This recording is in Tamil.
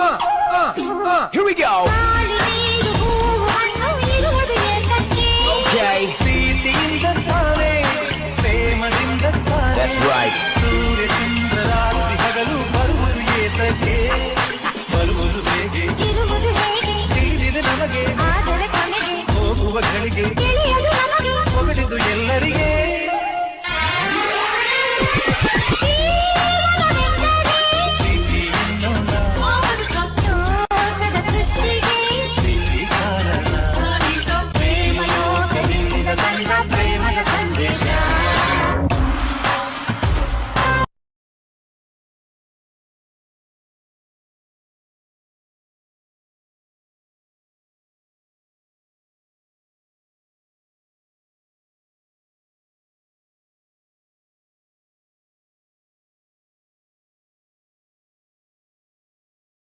Here we go. Okay. That's right. ಹೋಗುವ ಗಳಿಗೆ ಎಲ್ಲರಿಗೆ Amém.